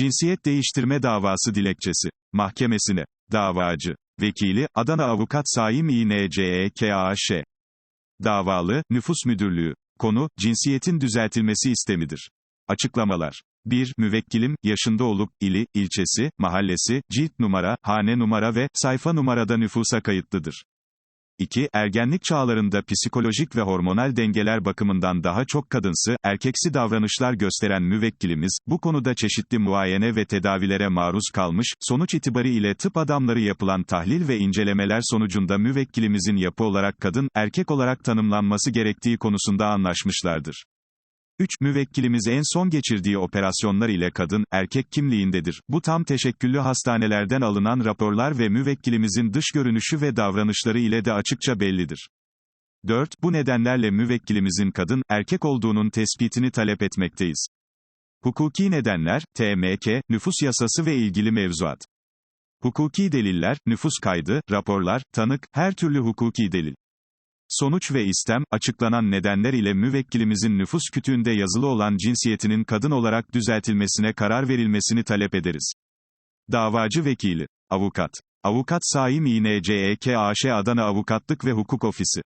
Cinsiyet değiştirme davası dilekçesi. Mahkemesine. Davacı. Vekili, Adana Avukat Saim İNCEKAŞ. Davalı, Nüfus Müdürlüğü. Konu, cinsiyetin düzeltilmesi istemidir. Açıklamalar. 1. Müvekkilim, yaşında olup, ili, ilçesi, mahallesi, cilt numara, hane numara ve sayfa numarada nüfusa kayıtlıdır. 2. Ergenlik çağlarında psikolojik ve hormonal dengeler bakımından daha çok kadınsı, erkeksi davranışlar gösteren müvekkilimiz, bu konuda çeşitli muayene ve tedavilere maruz kalmış, sonuç itibariyle tıp adamları yapılan tahlil ve incelemeler sonucunda müvekkilimizin yapı olarak kadın, erkek olarak tanımlanması gerektiği konusunda anlaşmışlardır. 3. Müvekkilimiz en son geçirdiği operasyonlar ile kadın, erkek kimliğindedir. Bu tam teşekküllü hastanelerden alınan raporlar ve müvekkilimizin dış görünüşü ve davranışları ile de açıkça bellidir. 4. Bu nedenlerle müvekkilimizin kadın, erkek olduğunun tespitini talep etmekteyiz. Hukuki nedenler, TMK, nüfus yasası ve ilgili mevzuat. Hukuki deliller, nüfus kaydı, raporlar, tanık, her türlü hukuki delil. Sonuç ve istem, açıklanan nedenler ile müvekkilimizin nüfus kütüğünde yazılı olan cinsiyetinin kadın olarak düzeltilmesine karar verilmesini talep ederiz. Davacı vekili. Avukat. Avukat Saim İNCEKAŞ Adana Avukatlık ve Hukuk Ofisi.